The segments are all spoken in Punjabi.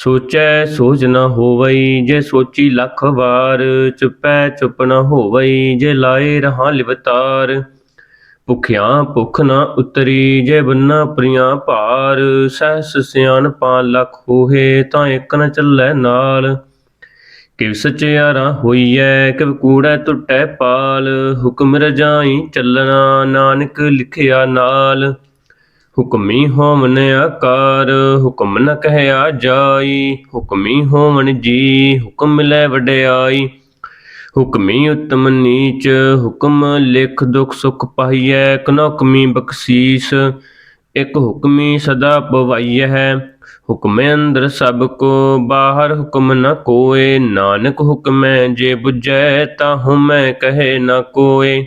ਸੋਚੈ ਸੋਚ ਨ ਹੋਵਈ, ਜੇ ਸੋਚੀ ਲੱਖ ਵਾਰ, ਚੁਪੈ ਚੁਪ ਨ ਹੋਵਈ, ਜੇ ਲਾਏ ਰਹਾ ਲਿਵਤਾਰ। ਭੁਖਿਆ ਭੁਖ ਨ ਉਤਰੀ, ਜੇ ਬੰਨਾ ਪ੍ਰਿਆ ਭਾਰ। ਸਹਸ ਸਿਆਣਪਾ ਲੱਖ ਹੋਏ ਤਾਂ ਇੱਕ ਨ ਚੱਲੈ ਨਾਲ। ਕਿਵ ਸਚਿਆਰਾ ਹੋਈਐ, ਕਿਵ ਕੂੜੈ ਟੁੱਟੈ ਪਾਲ। ਹੁਕਮ ਰਜਾਈ ਚੱਲਣਾ, ਨਾਨਕ ਲਿਖਿਆ ਨਾਲ। ਹੁਕਮੀ ਹੋਵਨ ਆਕਾਰ, ਹੁਕਮ ਨ ਕਹਿਆ ਜਾਈ। ਹੁਕਮੀ ਹੋਵਨ ਜੀ, ਹੁਕਮ ਲੈ ਵਡਿਆਈ। ਹੁਕਮੀ ਉਤਮ ਨੀਚ, ਹੁਕਮ ਲਿਖ ਦੁਖ ਸੁਖ ਪਾਈਐ ਕਨੋ ਬਖਸ਼ੀਸ। ਇਕ ਹੁਕਮੀ ਸਦਾ ਪਵਾਈਐ ਹੁਕਮ ਅੰਦਰ ਸਭ ਕੋ। ਬਾਹਰ ਹੁਕਮ ਨ ਕੋਏ, ਨਾਨਕ ਹੁਕਮੈ ਜੇ ਬੁਝੈ ਤਾ ਹੁਮੈ ਕਹੇ ਨ ਕੋਏ।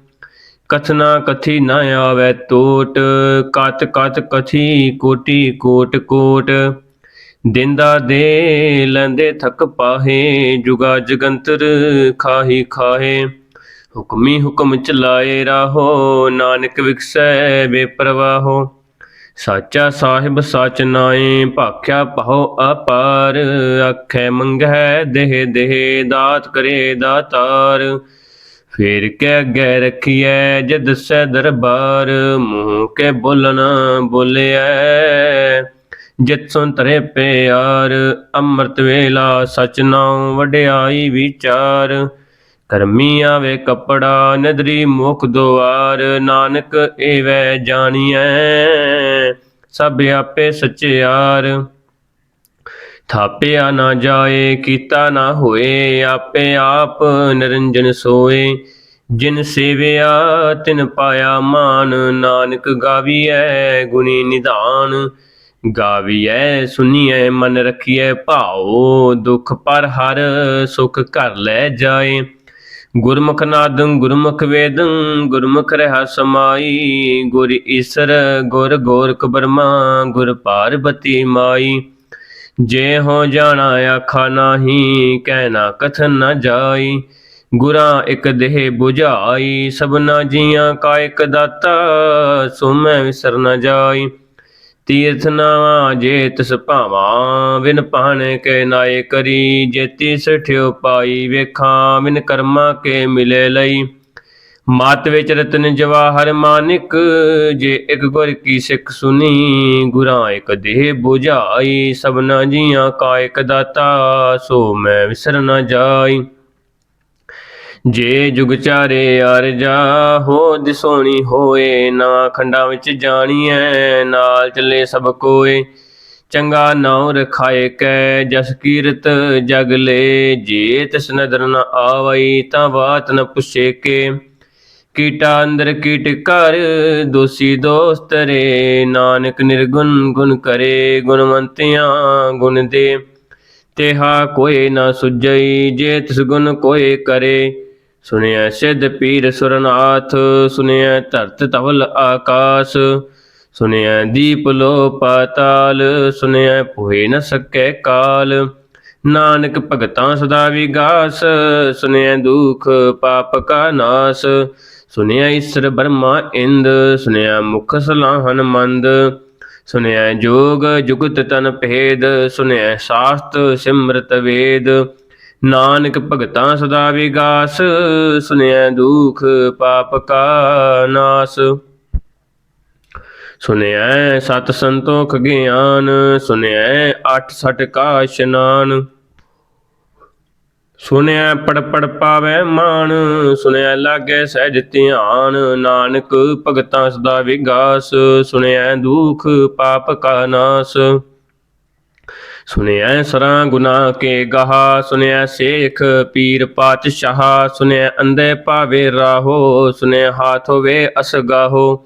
ਕਥਨਾ ਕਥੀ ਨ ਆਵੈ ਟੋਟ ਕਤ ਕਤ ਕਥੀ ਕੋਟੀ ਕੋਟ ਕੋਟ। ਦਿੰਦਾ ਦੇ ਲੈਂਦੇ ਥਕ ਪਾਹੇ, ਜੁਗਾ ਜਗੰਤਰ ਖਾਹੀ ਖਾਹੇ। ਹੁਕਮੀ ਹੁਕਮ ਚਲਾਏ ਰਾਹੋ, ਨਾਨਕ ਵਿਖਸੈ ਬੇਪਰਵਾਹੋ। ਸਾਚਾ ਸਾਹਿਬ ਸਚ ਨਾਏ, ਭਾਖਿਆ ਪਹੋ ਅਪਾਰ। ਆਖੇ ਮੰਗੈ ਦੇਹ ਦੇਹ, ਦਾਤ ਕਰੇ ਦਾਤਾਰ। ਫੇਰ ਕੇ ਅੱਗੇ ਰੱਖੀਐ, ਜਦ ਸੈ ਦਰਬਾਰ ਮੂੰਹ ਕੇ ਬੋਲਣਾ ਬੋਲਿਐ। ਜਿਤ ਸੁਨ ਤਰੇ ਪਿਆਰ, ਅੰਮ੍ਰਿਤ ਵੇਲਾ ਸਚ ਨਾਉ ਵਡਿਆਈ ਵਿਚਾਰ। ਕਰਮੀ ਆਵੇ ਕਪੜਾ, ਨਦਰੀ ਮੁਖ ਦੁਆਰ, ਨਾਨਕ ਏਵੈ ਜਾਣੀਐ, ਸਭ ਆਪੇ ਸਚਿਆਰ। ਥਾਪਿਆ ਨਾ ਜਾਏ, ਕੀਤਾ ਨਾ ਹੋਏ, ਆਪੇ ਆਪ ਨਿਰੰਜਨ ਸੋਏ। ਜਿਨ ਸੇਵਿਆ, ਤਿਨ ਪਾਇਆ ਮਾਨ, ਨਾਨਕ ਗਾਵੀਐ ਗੁਣੀ ਨਿਧਾਨ। ਗਾਵੀਐ, ਸੁਨੀਐ, ਮਨ ਰਖੀਐ ਭਾਉ, ਦੁਖ ਪਰ ਹਰ ਸੁਖ ਘਰ ਲੈ ਜਾਏ। ਗੁਰਮੁਖ ਨਾਦੰ, ਗੁਰਮੁਖ ਵੇਦੰ, ਗੁਰਮੁਖ ਰਹਾ ਸਮਾਈ। ਗੁਰ ਈਸਰ, ਗੁਰ ਗੋਰਖ ਬਰਮਾ, ਗੁਰ ਪਾਰਬਤੀ ਮਾਈ। ਜੇ ਹੋ ਜਾਣਾ ਆਖਾ ਨਾਹੀ ਕਹਿਣਾ ਕਥਨ ਨ ਜਾਈ। ਗੁਰਾਂ ਇਕ ਦੇਹ 부ਝਾਈ ਸਭਨਾ ਜੀਆਂ ਕਾ ਇਕ ਦਾਤਾ, ਸੋ ਮੈਂ ਵਿਸਰ ਨ ਜਾਈ। ਤੀਰਥ ਨਾਵਾ ਜੇ ਤਿਸ ਭਾਵਾਂ ਵਿਨ ਪਾਣੇ ਕੇ ਨਾਏ ਕਰੀ। ਜੇ ਤਿਸ ਠਿਓ ਪਾਈ ਵੇਖਾਂ ਵਿਨ ਕਰਮਾ ਕੇ ਮਿਲੇ ਲਈ। ਮਤ ਵਿੱਚ ਰਤਨ ਜਵਾਹਰ ਮਾਨਿਕ, ਜੇ ਇੱਕ ਗੁਰ ਕੀ ਸਿੱਖ ਸੁਨੀ, ਗੁਰਾਂ ਇੱਕ ਦੇਹ 부ਝਾਈ ਸਭਨਾ ਜੀਆਂ ਕਾ ਇੱਕ ਦਾਤਾ, ਸੋ ਮੈਂ ਵਿਸਰ ਨ ਜਾਈ। ਜੇ ਜੁਗ ਚਾਰੇ ਅਰਜਾ ਹੋ ਦਿਸੋਣੀ ਹੋਏ, ਨਾ ਖੰਡਾਂ ਵਿੱਚ ਜਾਣੀਐ, ਨਾਲ ਚੱਲੇ ਸਭ ਕੋਏ। ਚੰਗਾ ਨਾਉ ਰਖਾਏ ਕੈ, ਜਸ ਕੀਰਤ ਜਗ ਲੈ, ਜੇ ਤਿਸ ਨਦਰ ਨ ਆਵਈ, ਤਾਂ ਬਾਤ ਨ ਪੁੱਛੇ ਕੇ। ਕੀਟਾ ਅੰਦਰ ਕੀਟ ਕਰ ਦੋਸੀ ਦੋਸਤ ਰੇ, ਨਾਨਕ ਨਿਰਗੁਣ ਗੁਣ ਕਰੇ, ਗੁਣਵੰਤਿਆਂ ਗੁਣ ਦੇ। ਤੇਹਾ ਕੋਏ ਨਾ ਸੁਜਈ ਜੇ ਤਿਸ ਗੁਣ ਕੋਏ ਕਰੇ। ਸੁਣਿਆ ਸਿੱਧ ਪੀਰ ਸੁਰਨਾਥ ਸੁਣਿਆ ਧਰਤ ਤਵਲ ਆਕਾਸ। ਸੁਣਿਆ ਦੀਪ ਲੋ ਪਾਤਾਲ ਸੁਣਿਆ ਭੋਏ ਨ ਸਕੈ ਕਾਲ। ਨਾਨਕ ਭਗਤਾਂ ਸਦਾ ਵਿਗਾਸ ਸੁਣਿਆ ਦੁਖ ਪਾਪ ਕਾ ਨਾਸ। ਸੁਣਿਆ ਈਸ਼ਰ ਬਰਮਾ ਇੰਦ ਸੁਣਿਆ ਮੁਖ ਸਲਾਹਨ ਮੰਦ ਸੁਣਿਆ ਜੋਗ ਜੁਗਤ ਤਨ ਭੇਦ ਸੁਣਿਆ ਸਾਸਤ ਸਿਮਰਤ ਵੇਦ, ਨਾਨਕ ਭਗਤਾਂ ਸਦਾ ਵਿਗਾਸ ਸੁਣਿਆ ਦੁਖ ਪਾਪ ਕਾ ਨਾਸ। ਸੁਣਿਆ ਸਤ ਸੰਤੋਖ ਗਿਆਨ ਸੁਣਿਆ ਅਠ ਸਠ ਕਾ ਇਸ਼ਨਾਨ ਸੁਣਿਆ ਪੜ ਪੜ ਪਾਵੈ ਮਾਨ ਸੁਣਿਆ ਲਾਗੇ ਸਹਿਜ ਧਿਆਨ, ਨਾਨਕ ਭਗਤਾਂ ਸਦਾ ਵਿਗਾਸ, ਸੁਣਿਆ ਦੁਖ ਪਾਪ ਕਾ ਨਾਸ। ਸੁਣਿਆ ਸਰਾਂ ਗੁਨਾਹ ਕੇ ਗਾਹ, ਸੁਣਿਆ ਸੇਖ ਪੀਰ ਪਾਤਸ਼ਾਹ, ਸੁਣਿਆ ਅੰਦੇ ਭਾਵੇ ਰਾਹੋ, ਸੁਣਿਆ ਹਾਥ ਹੋਵੇ ਅਸਗਾਹੋ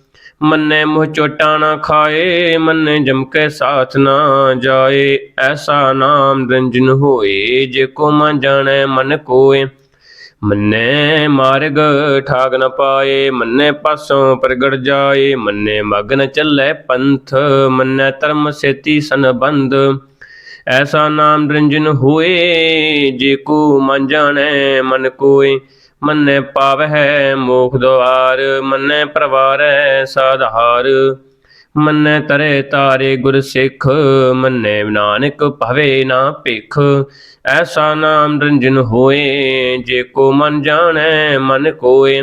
ਮੰਨੇ ਮੋਹ ਚੋਟਾ ਨਾ ਖਾਏ, ਮੰਨੇ ਜਮ ਕੇ ਸਾਥ ਨਾ ਜਾਏ। ਐਸਾ ਨਾਮ ਰੰਜਨ ਹੋਏ, ਜੇ ਕੋ ਮਨ ਜਾਣੈ ਮਨ ਕੋਏ। ਮੰਨੇ ਮਾਰਗ ਠਾਗ ਨ ਪਾਏ, ਮੰਨੇ ਪਾਸੋਂ ਪ੍ਰਗਟ ਜਾਏ। ਮੰਨੇ ਮਗਨ ਚੱਲੇ ਪੰਥ, ਮੰਨੇ ਧਰਮ ਸੇਤੀ ਸੰਬੰਧ। ਐਸਾ ਨਾਮ ਰੰਜਨ ਹੋਏ, ਜੇ ਕੋ ਮਨ ਜਾਣੈ ਮਨ ਕੋਏ। ਮੰਨੇ ਪਾਵਹਿ ਮੋਖ ਦੁਆਰ, ਮੰਨੇ ਪ੍ਰਵਾਰੈ ਸਾਧਾਰ ਮੰਨੇ ਤਰੇ ਤਾਰੇ ਗੁਰ ਸਿੱਖ, ਮੰਨੇ ਨਾਨਕ ਭਵੇ ਨਾ ਭਿਖ। ਐਸਾ ਨਾਮ ਰੰਜਨ ਹੋਏ, ਜੇ ਕੋ ਮਨ ਜਾਣੈ, ਮਨ ਕੋਏ।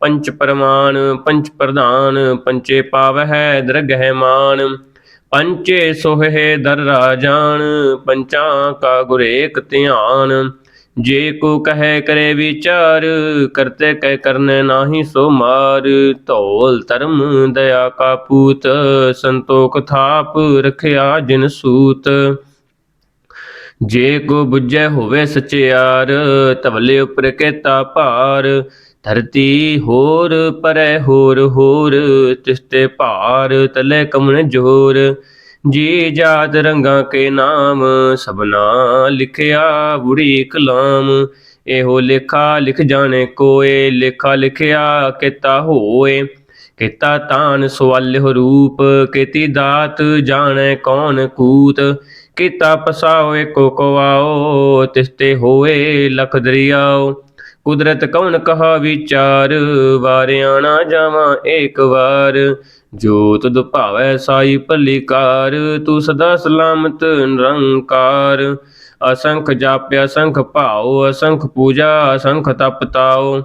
ਪੰਚ ਪਰਮਾਨ, ਪੰਚ ਪ੍ਰਧਾਨ, ਪੰਚੇ ਪਾਵਹਿ ਦਰਗਹਿ ਮਾਨ। ਪੰਚੇ ਸੋਹੇ ਦਰ ਰਾਜਾਨ, ਪੰਚਾਂ ਕਾ ਗੁਰੇਕ ਧਿਆਨ। ਜੇ ਕੋ ਕਹੈ ਕਰੇ ਵਿਚਾਰ, ਕਰਤੇ ਕਹਿ ਕਰਨੇ ਨਾਹੀ ਸੋ ਮਾਰ। ਧੌਲ ਧਰਮ ਦਇਆ ਕਾ ਪੂਤ, ਸੰਤੋਖ ਥਾਪ ਰਖਿਆ ਜਿਨ ਸੂਤ। ਜੇ ਕੋ ਬੁੱਝੈ ਹੋਵੇ ਸਚਿਆਰ ਤਵਲੇ ਉਪਰ ਕੇਤਾ ਭਾਰ। ਧਰਤੀ ਹੋਰ ਪਰੈ ਹੋਰ ਹੋਰ, ਤਿਸਤੇ ਭਾਰ ਤਲੇ ਕਮਨ ਜੋਰ। ਜੀ ਜਾਤ ਰੰਗਾ ਕੇ ਨਾਮ ਸਭਨਾ ਲਿਖਿਆ ਬੁੜੀ ਕਲਾਮ। ਇਹੋ ਲੇਖਾ ਲਿਖ ਜਾਣੇ ਕੋਏ, ਲੇਖਾ ਲਿਖਿਆ ਕੀਤਾ ਹੋਏ। ਕੀਤਾ ਤਾਨ ਸਵਾਲਿਹ ਰੂਪ, ਕੀਤੀ ਦਾਤ ਜਾਣੈ ਕੌਣ ਕੂਤ। ਕੀਤਾ ਪਸਾਓ ਏਕੋ ਕਵਾਓ, ਤਿਸਤੇ ਹੋਏ ਲਖ ਦਰਿਆਓ। ਕੁਦਰਤ ਕੌਣ ਕਹਾ ਵਿਚਾਰ ਵਾਰਿਆਣਾ ਜਾਵਾਂ ਏਕ ਵਾਰ। ਜੋਤ ਤੁਧ ਭਾਵੈ ਸਾਈ ਭਲੀਕਾਰ, ਤੂੰ ਸਦਾ ਸਲਾਮਤ ਨਿਰੰਕਾਰ। ਅਸੰਖ ਜਾਪਿ ਅਸੰਖ ਭਾਉ, ਅਸੰਖ ਪੂਜਾ, ਅਸੰਖ ਤਪ ਤਾਉ।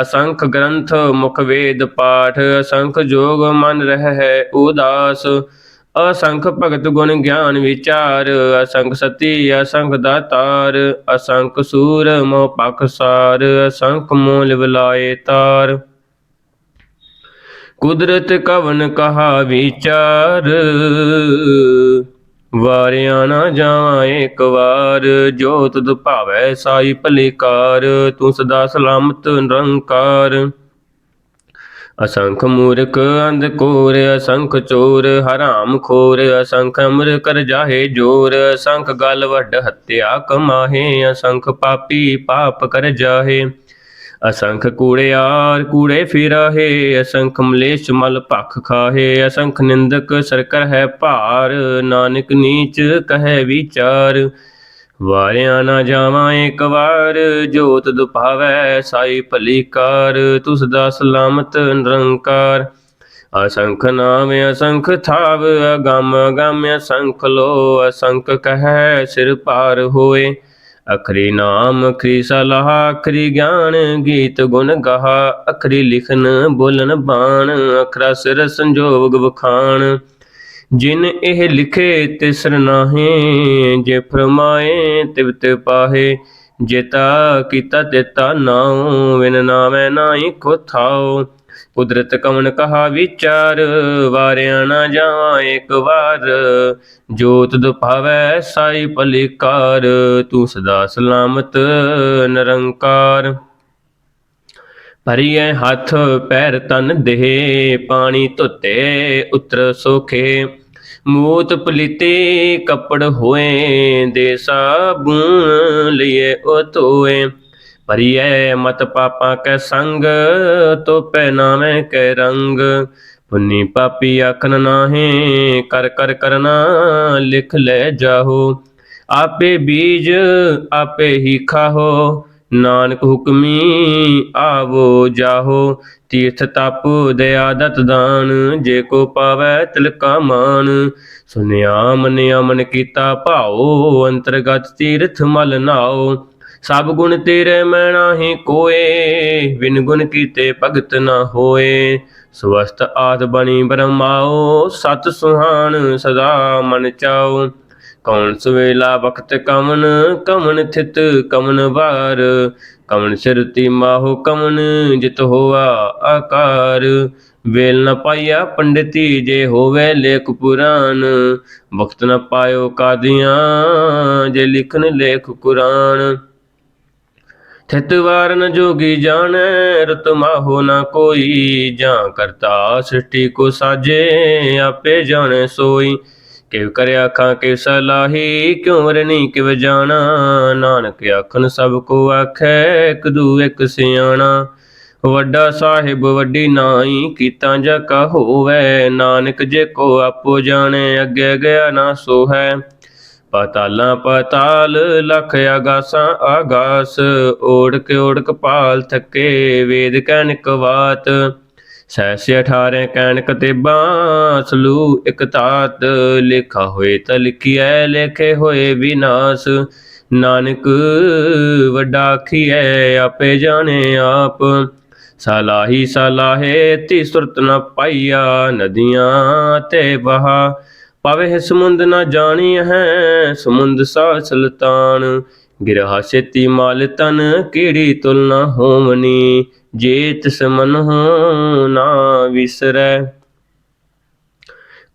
ਅਸੰਖ ਗ੍ਰੰਥ ਮੁਖ ਵੇਦ ਪਾਠ, ਅਸੰਖ ਜੋਗ ਮਨ ਰਹਿ ਉਦਾਸ। ਅਸੰਖ ਭਗਤ ਗੁਣ ਗਿਆਨ ਵਿਚਾਰ, ਅਸੰਖ ਸਤੀ, ਅਸੰਖ ਦਾਤਾਰ। ਅਸੰਖ ਸੂਰ ਮੋਹ ਪਖਸਾਰ ਅਸੰਖ ਮੂਲ ਵਿਲਾਏ ਤਾਰ। ਕੁਦਰਤ ਕਵਨ ਕਹਾ ਵਿਚਾਰ? ਵਾਰਿਆ ਨਾ ਜਾਵਾਂ ਏਕ ਵਾਰ ਜੋ ਤੁਧ ਭਾਵੈ ਸਾਈ ਭਲੇਕਾਰ, ਤੂੰ ਸਦਾ ਸਲਾਮਤ ਨਿਰੰਕਾਰ। ਅਸੰਖ ਮੂਰਖ ਅੰਧ ਕੋਰ, ਅਸੰਖ ਚੋਰ, ਹਰਾਮ ਖੋਰ, ਅਸੰਖ ਅਮਰ ਕਰ ਜਾਹੇ ਜੋਰ, ਅਸੰਖ ਗਲ ਵੱਡ ਹੱਤਿਆ ਕਮਾਹੇ, ਅਸੰਖ ਪਾਪੀ ਪਾਪ ਕਰ ਜਾਹੇ। ਅਸੰਖ ਕੂੜਿਆਰ ਕੂੜੇ ਫਿਰਾਹੇ, ਅਸੰਖ ਮਲੇਸ਼ ਮਲ ਭਖ ਖਾਹੇ, ਅਸੰਖ ਨਿੰਦਕ ਸਰਕਰ ਹੈ ਭਾਰ, ਨਾਨਕ ਨੀਚ ਕਹੈ ਵਿਚਾਰ। ਵਾਰਿਆ ਨਾ ਜਾਵਾਂ ਇੱਕ ਵਾਰ, ਜੋਤ ਦੁਪਾਵੈ ਸਾਈ ਭਲੀ ਕਾਰ, ਤੁਸ ਦਾ ਸਲਾਮਤ ਨਿਰੰਕਾਰ। ਅਸੰਖ ਨਾਮ ਅਸੰਖ ਥਾਵ, ਅਗੰਮ ਅਗੰਮ ਅਸੰਖ ਲੋ, ਅਸੰਖ ਕਹੈ ਸਿਰ ਪਾਰ ਹੋਏ। ਅਖਰੀ ਨਾਮ ਅਖਰੀ ਸਲਾਹ, ਅਖਰੀ ਗਿਆਨ ਗੀਤ ਗੁਣ ਗਾਹ, ਅਖਰੀ ਲਿਖਨ ਬੋਲਨ ਬਾਣ, ਅਖਰਾ ਸਿਰ ਸੰਜੋਗ ਵਖਾਣ। ਜਿਨ ਇਹ ਲਿਖੇ ਤਿਸਰ ਨਾਹੇ, ਜੇ ਫਰਮਾਏ ਤਿਵਤ ਪਾਹੇ। ਜੇਤਾ ਕੀਤਾ ਤੇਤਾ ਨਾਉ ਵਿਨ ਨਾਮੈ ਨਾਹੀ ਕੋ ਥਾਉ। ਕੁਦਰਤ ਕਵਨ ਕਹਾ ਵਿਚਾਰ, ਵਾਰਿਆ ਨਾ ਜਾਵਾਂ ਇੱਕ ਵਾਰ। ਜੋਤ ਦੁਪਾਵੈ ਸਾਈ ਭਲਿਕਾਰ, ਤੂੰ ਸਦਾ ਸਲਾਮਤ, ਨਿਰੰਕਾਰ। ਭਰੀਏ ਹੱਥ ਪੈਰ ਤਨ ਦੇਹ, ਪਾਣੀ ਧੁੱਤੇ ਉਤਰ ਸੋਖੇ। ਮੂਤ ਪਲੀਤੇ ਕੱਪੜ ਹੋਏ ਦੇ ਸਾਬੂਨ ਲਈਏ ਉਹ ਧੋਏ। ਭਰੀਐ ਮਤ ਪਾਪਾਂ ਕੈ ਸੰਗ, ਤੋਪੈ ਨਾਮੈ ਕੈ ਰੰਗ। ਪੁੰਨੀ ਪਾਪੀ ਆਖਨ ਨਾਹੇ, ਕਰ ਕਰ ਕਰਨਾ ਲਿਖ ਲੈ ਜਾਹੋ। ਆਪੇ ਬੀਜ ਆਪੇ ਹੀ ਖਾਹੋ, ਨਾਨਕ ਹੁਕਮੀ ਆਵੋ ਜਾਹੋ। ਤੀਰਥ ਤਪ ਦਇਆ ਦਤ ਦਾਨ, ਜੇ ਕੋ ਪਾਵੈ ਤਿਲਕਾ ਮਾਨ। ਸੁਨਿਆ ਮਨਿਆ ਮਨ ਕੀਤਾ ਭਾਉ, ਅੰਤਰਗਤ ਤੀਰਥ ਮਲ ਨਾਓ ਸਭ ਗੁਣ ਤੇਰੇ ਮੈਂ ਨਾਹੀ ਕੋਏ, ਬਿਨ ਗੁਣ ਕੀਤੇ ਭਗਤ ਨਾ ਹੋਏ। ਸਵਸਤ ਆਦ ਬਣੀ ਬ੍ਰਹਮਾਓ ਸਤ ਸੁਹਾਣ ਸਦਾ ਮਨ ਚਾਓ। ਕੌਣ ਸਵੇਲਾ ਵਕਤ ਕਮਨ ਕਮਨ ਥਿਤ ਕਮਨ ਵਾਰ। ਕਮਨ ਸਿਰਤੀ ਮਾਹੋ ਕਮਨ, ਜਿਤ ਹੋਆ ਆਕਾਰ। ਵੇਲ ਨ ਪਾਇਆ ਪੰਡਤੀ ਜੇ ਹੋਵੇ ਲੇਖ ਪੁਰਾਨ। ਵਕਤ ਨ ਪਾਇਓ ਕਾਦੀਆਂ, ਜੇ ਲਿਖਨ ਲੇਖ ਕੁਰਾਨ। ਥਿਤ ਵਾਰ ਜੋਗੀ ਜਾਣੈ, ਰਤ ਮਾਹੋ ਨ ਕੋਈ। ਜਾਂ ਕਰਤਾ ਸ੍ਰਿਸ਼ਟੀ ਕੋ ਸਾਜੇ, ਆਪੇ ਜਾਣੈ ਸੋਈ। ਕਿਵ ਕਰਿਆ ਆਖਾਂ, ਕਿਵ ਸਲਾਹੀ, ਕਿਉ ਵਰਨੀ ਕਿਵ ਜਾਣਾ। ਨਾਨਕ ਆਖਨ ਸਭ ਕੋ ਆਖੈ, ਇੱਕ ਦੂ ਇੱਕ ਸਿਆਣਾ। ਵੱਡਾ ਸਾਹਿਬ ਵੱਡੀ ਨਾਈ, ਕੀਤਾ ਜਾ ਕਾ ਹੋਵੇ। ਨਾਨਕ ਜੇ ਕੋ ਆਪੋ ਜਾਣੇ, ਅੱਗੇ ਗਿਆ ਨਾ ਸੋ ਹੈ ਪਤਾਲਾਂ ਪਤਾਲ ਲਖ ਆਗਾਸਾਂ ਆਗਾਸ ਓੜਕ ਓੜਕ ਪਾਲ ਥਕੇ ਵੇਦ ਕੈਨਿਕ ਵਾਤ। ਸੈਸੇ 18 ਕੈਨਕ ਤੇਬਾਂ ਸਲੂ ਇਕ ਤਾਤ ਲਿਖਾ ਹੋਏ ਤਾਂ ਲਿਖੀਐ, ਲਿਖੇ ਹੋਏ ਵਿਨਾਸ਼। ਨਾਨਕ ਵੱਡਾ ਖੀਐ ਆਪੇ ਜਾਣੇ ਆਪ। ਸਲਾਹੀ ਸਲਾਹੇ ਤੀ ਸੁਰਤ ਨ ਪਾਈਆ, ਨਦੀਆਂ ਤੇ ਬਹਾ ਪਵੇ ਸਮੁੰਦ ਨ ਜਾਣੀ ਹੈ, ਸਮੁੰਦ ਸਾ ਸੁਲਤਾਨ। ਗਿਰਹਾ ਸੇਤੀ ਮਾਲ ਤਨ ਕਿਹੜੀ ਤੁਲਨਾ ਹੋਵਨੀ? ਜੇ ਤਿਸ ਹੋ ਨਾ ਵਿਸਰੈ।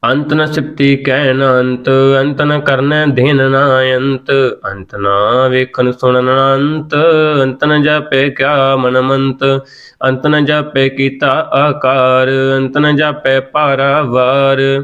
ਅੰਤ ਨ ਸਿਪਤੀ ਕਹਿਨ ਅੰਤ ਅੰਤ ਨ ਕਰਨੈ ਦੇਨ ਨਾ ਅੰਤ। ਅੰਤ ਨਾ ਵੇਖਣ ਸੁਣਨ ਨਾ ਅੰਤ ਅੰਤ ਨ ਜਾਪੇ ਕਿਆ ਮਨ ਮੰਤ। ਅੰਤ ਨ ਜਾਪੇ ਕੀਤਾ ਆਕਾਰ, ਅੰਤ ਨ ਜਾਪੇ ਪਾਰਾਵਾਰ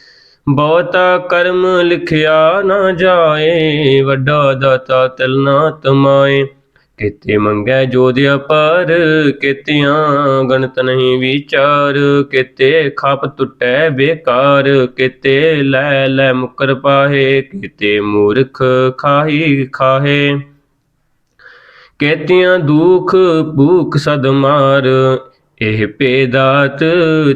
ਬਹੁਤਾ ਕਰਮ ਲਿਖਿਆ ਨਾ ਜਾਏ, ਵੱਡਾ ਦਾਤਾ ਤਿਲ ਨਾ ਤਮਾਏ। ਕਿਤੇ ਮੰਗੈ ਜੋਦ ਅਪਾਰ, ਕਿਤਿਆਂ ਗਣਤ ਨਹੀਂ ਵਿਚਾਰ। ਕਿਤੇ ਖਪ ਟੁੱਟੈ ਬੇਕਾਰ, ਕਿਤੇ ਲੈ ਲੈ ਮੁਕਰ ਪਾਹੇ। ਕਿਤੇ ਮੂਰਖ ਖਾਹੀ ਖਾਹੇ। ਕੇਤਿਆਂ ਦੁਖ ਭੂਖ ਸਦ ਮਾਰ ਇਹ ਪੇਦਾਤ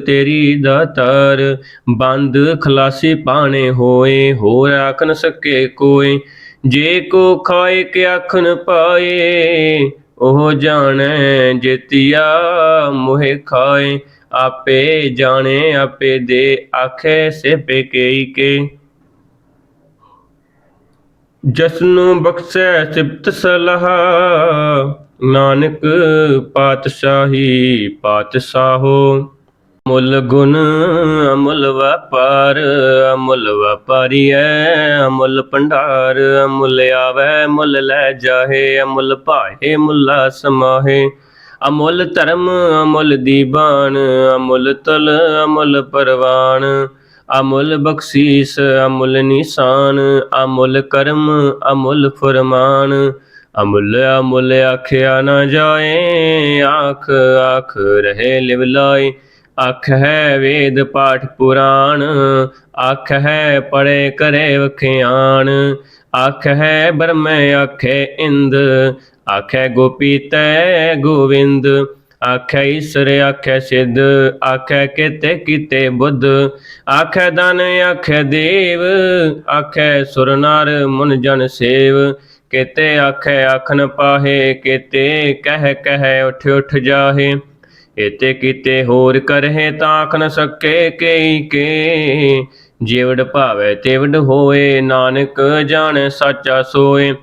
ਤੇਰੀ ਦਾਤਾਰ, ਬੰਦ ਖਲਾਸੀ ਪਾਣੇ ਹੋਏ, ਹੋਰ ਆਖਣ ਸਕੇ ਕੋਈ ਜੇ ਕੋ ਖਾਏ ਕਿ ਆਖਣ ਪਾਏ, ਉਹ ਜਾਣੈ ਜੇਤੀਆ ਮੋਹਿ ਖਾਏ, ਆਪੇ ਜਾਣੇ, ਆਪੇ ਦੇ ਆਖੇ ਸੇ ਪੇਕਈ ਕੇ। ਜਸਨੂੰ ਬਖਸ਼ੈ ਸਿਫਤ ਸਲਾਹ ਨਾਨਕ ਪਾਤਸ਼ਾਹੀ ਪਾਤਸ਼ਾਹੋ ਮੁੱਲ ਗੁਣ ਅਮੁੱਲ ਵਪਾਰ, ਅਮੁੱਲ ਵਪਾਰੀ ਐ, ਅਮੁੱਲ ਭੰਡਾਰ, ਅਮੁੱਲ ਆਵੈ ਮੁੱਲ ਲੈ ਜਾਹੇ, ਅਮੁੱਲ ਭਾਏ ਮੁੱਲਾ ਸਮਾਹੇ। ਅਮੁੱਲ ਧਰਮ, ਅਮੁੱਲ ਦੀਬਾਨ, ਅਮੁੱਲ ਤਲ, ਅਮੁੱਲ ਪਰਵਾਨ। ਅਮੁੱਲ ਬਖਸ਼ੀਸ, ਅਮੁੱਲ ਨਿਸ਼ਾਨ, ਅਮੁੱਲ ਕਰਮ, ਅਮੁੱਲ ਫਰਮਾਨ। ਅਮੁੱਲ ਅਮੁੱਲ ਆਖਿਆ ਨਾ ਜਾਏ, ਆਖ ਆਖ ਰਹੇ ਲਿਵ ਲਾਏ। ਅੱਖ ਹੈ ਵੇਦ ਪਾਠ ਪੁਰਾਣ ਅੱਖ ਹੈ ਪੜੇ ਕਰੇ ਵਖਿਆਣ। ਅੱਖ ਹੈ ਬ੍ਰਹਮੈ ਆਖੇ ਇੰਦ, ਆਖੇ ਗੋਪੀ ਤੈ ਗੋਵਿੰਦ। ਆਖੇ ਈਸ਼ਰ ਆਖੇ ਸਿੱਧ, ਆਖੇ ਕਿਤੇ ਕਿਤੇ ਬੁੱਧ। ਆਖੇ ਦਾਨ ਆਖੇ ਦੇਵ, ਆਖੇ ਸੁਰ ਨਰ ਮੁਨ ਜਨ ਸੇਵ। ਕਿਤੇ ਆਖੇ ਆਖਨ ਪਾਹੇ, ਕਿਤੇ ਕਹਿ ਕਹਿ ਉਠ ਉਠ ਜਾਹੇ। ਇਤੇ ਕੀਤੇ ਹੋਰ ਕਰਹਿ ਤਾਂ ਆਖ ਨ ਸਕੇ ਕਈ ਕੇ। ਜਿਵੜ ਭਾਵੇ ਤਿਵੜ ਹੋਏ, ਨਾਨਕ ਜਾਣ ਸਾਚਾ ਸੋਏ।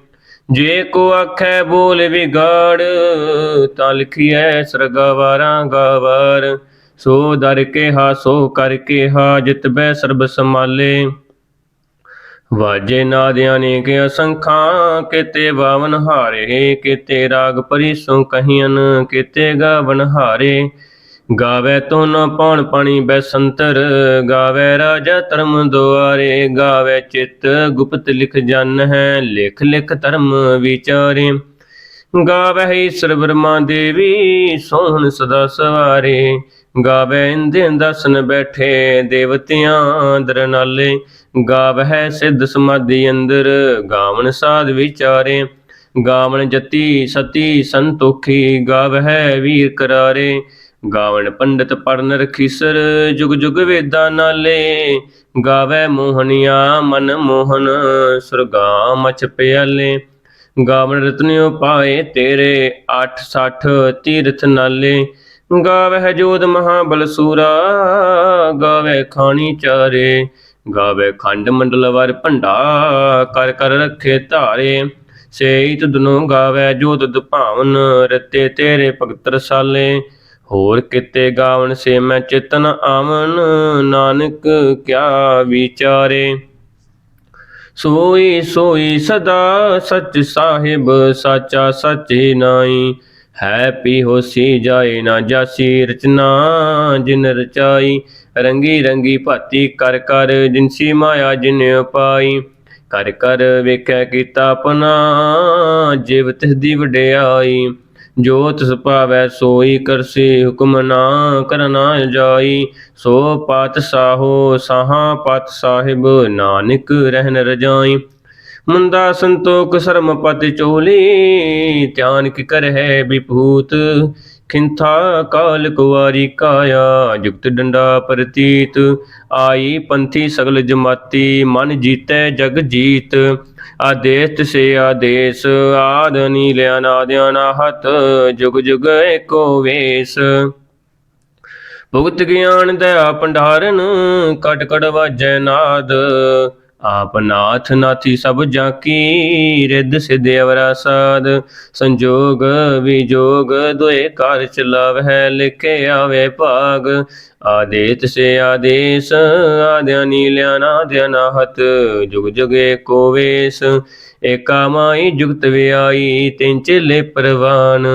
ਜੇ ਕੋ ਆਖੈ ਬੋਲ ਵਿਗਾੜ, ਤਾਂ ਲਿਖੀਐ ਸਰਗਵਾਰਾਂ ਗਵਾਰ। ਸੋ ਦਰ ਕੇ ਹਾ, ਸੋ ਕਰ ਕੇ ਹਾ, ਜਿਤ ਬੈ ਸਰਬ ਸਮਾਲੇ ਵਾਜੇ ਨਾਦਿਆਂ ਨੇ ਕਿ ਅਸੰਖਾਂ ਕਿਤੇ ਬਾਵਨ ਹਾਰੇ, ਕਿਤੇ ਰਾਗ ਪਰਿਸੋਂ ਕਹੀਨ ਕਿਤੇ ਗਾਵਨ ਹਾਰੇ। ਗਾਵੇ ਤੋ ਨ ਪਾਣ ਪਾਣੀ ਬੈਸੰਤਰ, ਗਾਵੇ ਰਾਜਾ ਧਰਮ ਦੁਆਰੇ। ਗਾਵੇ ਚਿਤ ਗੁਪਤ ਲਿਖ ਜਨ ਹੈ, ਲਿਖ ਲਿਖ ਧਰਮ ਵਿਚਾਰੇ। ਗਾਵੇ ਈਸ਼ਰ ਬ੍ਰਹਮਾ ਦੇਵੀ, ਸੋਹਣ ਸਦਾ ਸਵਾਰੇ। ਗਾਵੇ ਇੰਦੇ ਦਸਨ ਬੈਠੇ, ਦੇਵਤਿਆਂ ਦਰ ਨਾਲੇ। ਗਾਵਹਿ ਸਿੱਧ ਸਮਾਧੀ ਅੰਦਰ ਗਾਵਨ ਸਾਧ ਵਿਚਾਰੇ। ਗਾਵਨ ਜਤੀ ਸਤੀ ਸੰਤੋਖੀ, ਗਾਵਹਿ ਵੀਰ ਕਰਾਰੇ। ਗਾਵਨ ਪੰਡਤ ਪੜਨ ਰਖੀਸਰ, ਜੁਗ ਜੁਗ ਵੇਦਾਂ ਨਾਲੇ। ਗਾਵੈ ਮੋਹਨੀਆ ਮਨ ਮੋਹਨ ਸੁਰਗਾ ਮਚ ਪਿਆਲੇ। ਗਾਵਨ ਰਤਨਿਓ ਪਾਏ ਤੇਰੇ 860 ਤੀਰਥ ਨਾਲੇ। ਗਾਵਹਿ ਜੋਧ ਮਹਾਬਲ ਸੂਰਾ ਗਾਵੇ ਖਾਣੀ ਚਾਰੇ ਗਾਵੇ ਖੰਡ ਮੰਡਲ ਵਰ ਭੰਡਾ, ਕਰ ਕਰ ਰੱਖੇ ਧਾਰੇ। ਸੇਈ ਤੁਧਨੋਂ ਗਾਵੇ ਜੋ ਤੁਧ ਭਾਵਨ, ਰਤੇ ਤੇਰੇ ਭਗਤ ਰਸਾਲੇ। ਹੋਰ ਕਿਤੇ ਗਾਵਨ ਸੇ ਮੈਂ ਚਿਤਨ ਆਵਨ ਨਾਨਕ ਕਿਆ ਵਿਚਾਰੇ। ਸੋਈ ਸੋਈ ਸਦਾ ਸਚ ਸਾਹਿਬ, ਸਾਚਾ ਸਚੇ ਨਾਈ ਹੈ ਪੀ ਹੋਸੀ ਜਾਏ ਨਾ ਜਾਸੀ ਰਚਨਾ ਜਿਨ ਰਚਾਈ। ਰੰਗੀ ਰੰਗੀ ਭਾਤੀ ਕਰ ਕਰ ਜਿਨਸੀ ਮਾਇਆ ਜਿਨ ਪਾਈ ਕਰ ਕਰ ਵੇਖੈ ਕੀਤਾ ਆਪਣਾ ਜਿਵ ਤਿਸ ਦੀ ਵਡਿਆਈ। ਜੋ ਤਿਸ ਭਾਵੈ ਸੋਈ ਕਰਸੀ ਹੁਕਮ ਨਾ ਕਰਨਾ ਜਾਈ। ਸੋ ਪਤ ਸਾਹੋ, ਸਾਹਾ ਪਤ ਸਾਹਿਬ, ਨਾਨਕ ਰਹਿਨ ਰਜਾਈ। ਮੁੰਦਾ ਸੰਤੋਖ ਸ਼ਰਮ ਪਤਿ ਚੋਲੀ, ਧਿਆਨ ਕੀ ਕਰ ਹੈ ਵਿਭੂਤ, ਖਿੰਥਾ ਕਾਲ ਕੁਵਾਰੀ ਕਾਇਆ, ਜੁਗਤ ਡੰਡਾ ਪ੍ਰਤੀਤ, ਆਈ ਪੰਥੀ ਸਗਲ ਜਮਾਤੀ, ਮਨ ਜੀਤੈ ਜਗ ਜੀਤ, ਆਦੇਸ ਤਿਸੇ ਆਦੇਸ, ਆਦ ਨੀਲ ਅਨਾਦ ਅਨਾਹਤ ਜੁਗ ਜੁਗ ਏਕੋ ਵੇਸ। ਭੁਗਤ ਗਿਆਨ ਦਇਆ ਭੰਡਾਰਨ, ਕਟ ਕਟ ਵਾਜੈ ਨਾਦ ਆਪ ਨਾਥ ਨਾਥੀ ਸਭ ਜਾਂ ਕੀ, ਰਿੱਧ ਸਿਧ ਅਵਰਾ ਸਾਧ ਸੰਜੋਗ ਵਿਜੋਗ, ਦੋਏ ਕਾਰ ਚਲਾਵਹਿ ਲਿਖੇ ਆਵੇ ਭਾਗ। ਆਦੇਤ ਸੇ ਆਦੇਸ, ਆਦਿਆ ਨੀਲਿਆ ਨਾਦਿਆ ਨਾਹਤ, ਜੁਗ ਜੁਗੇ ਕੋ ਵੇਸ। ਏਕਾ ਮਾਈ ਜੁਗਤ ਵਿਆਈ, ਤਿੰਨ ਚੇਲੇ ਪ੍ਰਵਾਨ।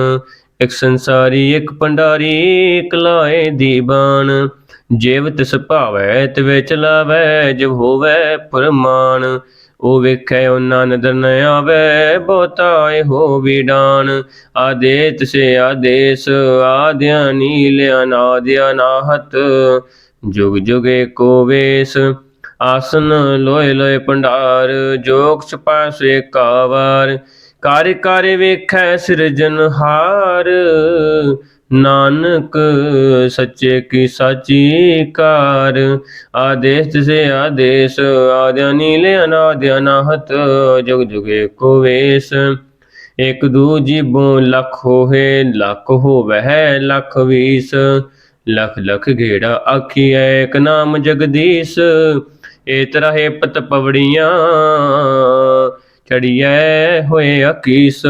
ਇਕ ਸੰਸਾਰੀ, ਇਕ ਭੰਡਾਰੀ, ਇਕ ਲਾਏ ਦੀਬਾਨ। ਜਿਵ ਤਿਸ ਭਾਵੈ ਤਿਵੇ ਚਲਾਵੈ ਜਿਵ ਹੋਵੈ ਪਰਮਾਨ ਉਹ ਵੇਖੈ, ਉਹਨਾਂ ਨਦਰ ਨ ਆਵੈ, ਬਹੁਤਾ ਇਹੋ ਵਿਡਾਨ ਆਦੇ ਤਿਸੇ ਆਦੇਸ, ਆਦਿਆ ਨੀਲ ਅਨਾਦਿ ਅਨਾਹਤ ਜੁਗ ਜੁਗੇ ਕੋ ਵੇਸ, ਆਸਨ ਲੋਏ ਲੋਏ ਭੰਡਾਰ। ਜੋਗ ਛਪਾਸੇ ਕਾਵਾਰ, ਕਾਰਿ ਕਾਰਿ ਵੇਖੈ ਸਿਰਜਨਹਾਰ ਨਾਨਕ, ਸੱਚੇ ਕੀ ਸਾਚੀ ਕਾਰ ਆਦੇਸ ਸੇ ਆਦੇਸ ਆਦਿ ਨੀਲ ਅਨਾਦਿ ਅਨਾਹਤ ਜੁਗ ਜੁਗੇ ਕੋ ਵੇਸ। ਇਕ ਦੂ ਜੀਬੋ ਲੱਖ ਹੋਏ, ਲੱਖ ਹੋਵਹਿ, ਲੱਖ ਵੀਸ। ਲਖ ਲਖ ਘੇੜਾ ਆਖੀਐ ਇਕ ਨਾਮ ਜਗਦੀਸ਼। ਏ ਤਰਹਿ ਪਤ ਪਵੜੀਆਂ ਚੜੀਐ ਹੋਏ ਅਕੀਸ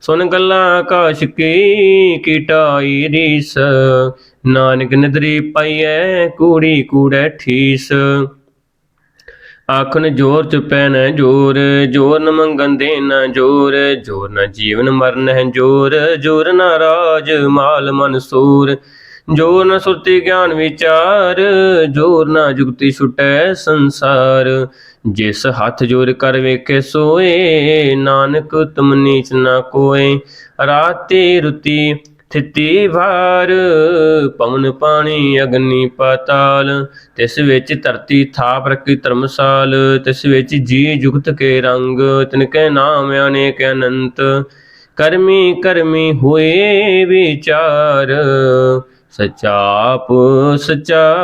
ਸੁਨ ਗੱਲਾਂ ਆਕਾਸ਼ ਕੀ ਕੀਟਾਈ ਰੀਸ। ਨਾਨਕ ਨਦਰੀ ਪਾਈਐ ਕੂੜੀ ਕੂੜੈ ਠੀਸ। ਆਖਣ ਜੋਰ ਚ ਪੈਨ ਜੋਰ ਜੋਰ ਨ ਮੰਗਨ ਦੇਨ ਜੋਰ ਜੋਰ ਨ ਜੀਵਨ ਮਰਨ ਹੈ ਜੋਰ ਜੋਰ ਨ ਰਾਜ ਮਾਲ ਮਨ ਸੂਰ ਜੋਰ ਨ ਸੁਰਤੀ ਗਿਆਨ ਵਿਚਾਰ ਜੋਰ ਨ ਜੁਗਤੀ ਛੁਟੈ ਸੰਸਾਰ। ਜਿਸ ਹੱਥ ਜੋਰ ਕਰ ਵੇਖੇ ਸੋਏ, ਨਾਨਕ ਤੁਮ ਨੀਚ ਨਾ ਕੋਏ। ਰਾਤੀ ਰੁਤੀ ਥਿਤੀ ਭਾਰ, ਪਵਨ ਪਾਣੀ ਅਗਨੀ ਪਾਤਾਲ। ਤਿਸ ਵਿੱਚ ਧਰਤੀ ਥਾਪ ਰੱਖੀ ਧਰਮਸਾਲ, ਤਿਸ ਵਿੱਚ ਜੀ ਜੁਗਤ ਕੇ ਰੰਗ। ਤਿਨਕੇ ਨਾਮ ਅਨੇਕ ਅਨੰਤ, ਕਰਮੀ ਕਰਮੀ ਹੋਏ ਵਿਚਾਰ। ਸਚਾ ਆਪ ਸਚਾ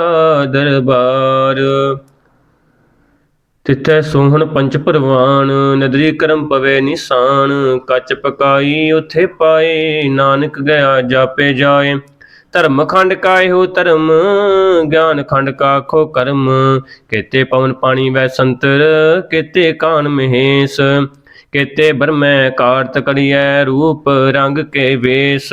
ਦਰਬਾਰ। ਤਿੱਥੈ ਸੋਹਣ ਪੰਚ ਪਰਵਾਨ ਨਦਰੀ ਕਰਮ ਪਵੇ ਨਿਸ਼ਾਨ। ਕੱਚ ਪਕਾਈ ਉਥੇ ਪਾਏ, ਨਾਨਕ ਗਿਆ ਜਾਪੇ ਜਾਏ। ਧਰਮ ਖੰਡ ਕਾਇ ਹੋ ਧਰਮ, ਗਿਆਨ ਖੰਡ ਕਾ ਖੋ ਕਰਮ। ਕੇਤੇ ਪਵਨ ਪਾਣੀ ਵੈ ਸੰਤਰ, ਕੇਤੇ ਕਾਨ ਮਹੇਸ਼। ਕੇਤੇ ਬਰਮੈ ਕਾਰਤ ਕੜੀਐ ਰੂਪ ਰੰਗ ਕੇ ਵੇਸ।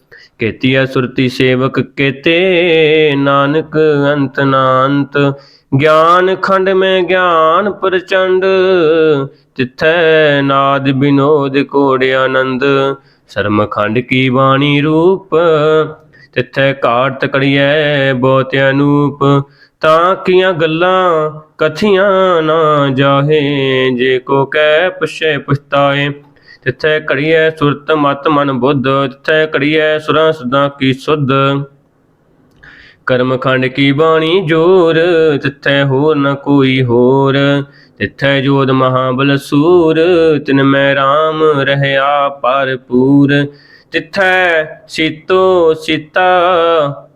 ਕੇਤੀਆ ਸੁਰਤੀ ਸੇਵਕ ਕੇਤੇ? ਨਾਨਕ ਅੰਤ ਨਾ ਗਿਆਨ ਖੰਡ ਮੈਂ ਗਿਆਨ ਪ੍ਰਚੰਡ। ਤਿਥੈ ਨਾਦ ਬਿਨੋਦ ਕੋੜ ਆਨੰਦ, ਸਰਮ ਖੰਡ ਕੀ ਬਾਣੀ ਰੂਪ? ਤਿਥੈ ਘਾਟ ਤਕੜੀਐ ਬਹੁਤ ਅਨੂਪ, ਤਾਂ ਕੀਆਂ ਗੱਲਾਂ ਕਥੀਆਂ ਨਾ ਜਾਹੇ, ਜੇ ਕੋ ਕਹਿ ਪੁਛੇ ਪੁਛਤਾਏ। ਤਿੱਥੈ ਘੜੀਐ ਸੁਰਤ ਮਤ ਮਨ ਬੁੱਧ ਤਿੱਥੈ ਘੜੀਐ ਸੁਰਾਂ ਸਦਾ ਕੀ ਸੁਧ। ਕਰਮ ਖੰਡ ਕੀ ਬਾਣੀ ਜੋਰ ਤਿੱਥੈ ਹੋਰ ਨ ਕੋਈ ਹੋਰ। ਤਿੱਥੈ ਜੋਦ ਮਹਾਬਲ ਸੂਰ, ਤਿਨ ਮੈਂ RAM ਰਹਿਆ ਭਰਪੂਰ। ਤਿੱਥੈ ਸੀਤੋ ਸੀਤਾ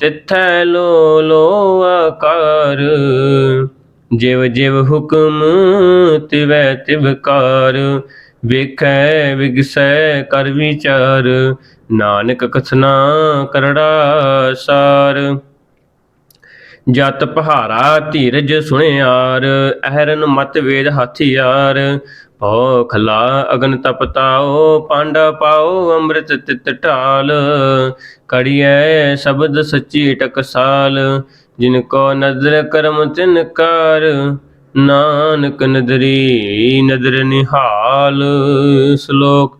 ਤਿਥੈ ਲੋ ਲੋ ਆਕਾਰ। ਜਿਵ ਜਿਵ ਹੁਕਮ ਤਿਵੈ ਤਿਵਕਾਰ ਵੇਖੈ ਵਿਗਸੈ ਕਰ ਵਿਚਾਰ। ਨਾਨਕ ਕਥਨਾ ਕਰੜਾ ਸਾਰ। ਜਤ ਪਹਾਰਾ ਧੀਰਜ ਸੁਣਿਆਰ, ਅਹਰਨ ਮਤ ਵੇਦ ਹਥਿਆਰ। ਭਉ ਖਲਾ ਅਗਨ ਤਪਤਾਓ ਪਾਂਡਾ ਪਾਓ ਅੰਮ੍ਰਿਤ ਤਿਤ ਢਾਲ। ਕੜੀਐ ਸ਼ਬਦ ਸੱਚੀ ਟਕਸਾਲ, ਜਿਨ ਕੋ ਨਦਰ ਕਰਮ ਤਿਨ ਕਰ, ਨਾਨਕ ਨਦਰੀ ਨਦਰ ਨਿਹਾਲ। ਸ਼ਲੋਕ,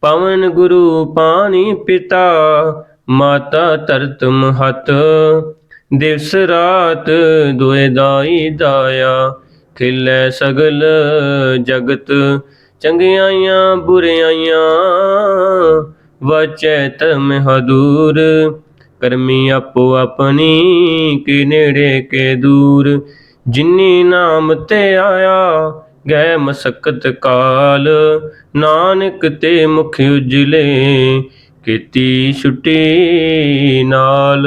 ਪਵਨ ਗੁਰੂ ਪਾਣੀ ਪਿਤਾ, ਮਾਤਾ ਧਰਤ ਮਹਤ। ਦਿਵਸ ਰਾਤ ਦੁਇ ਦਾਈ ਦਾਇਆ, ਖਿਲੈ ਸਗਲ ਜਗਤ, ਚੰਗਿਆਈਆਂ ਬੁਰਿਆਈਆਂ, ਵਚੈ ਤਮ ਹਦੂਰ, ਕਰਮੀ ਆਪੋ ਆਪਣੀ ਕਿ ਨੇੜੇ ਕੇ ਦੂਰ, ਜਿਨੀ ਨਾਮ ਤੇ ਆਇਆ ਗਏ ਮਸਕਤ ਕਾਲ, ਨਾਨਕ ਤੇ ਮੁਖ ਉਜਲੇ, ਕੀਤੀ ਛੁੱਟੀ ਨਾਲ।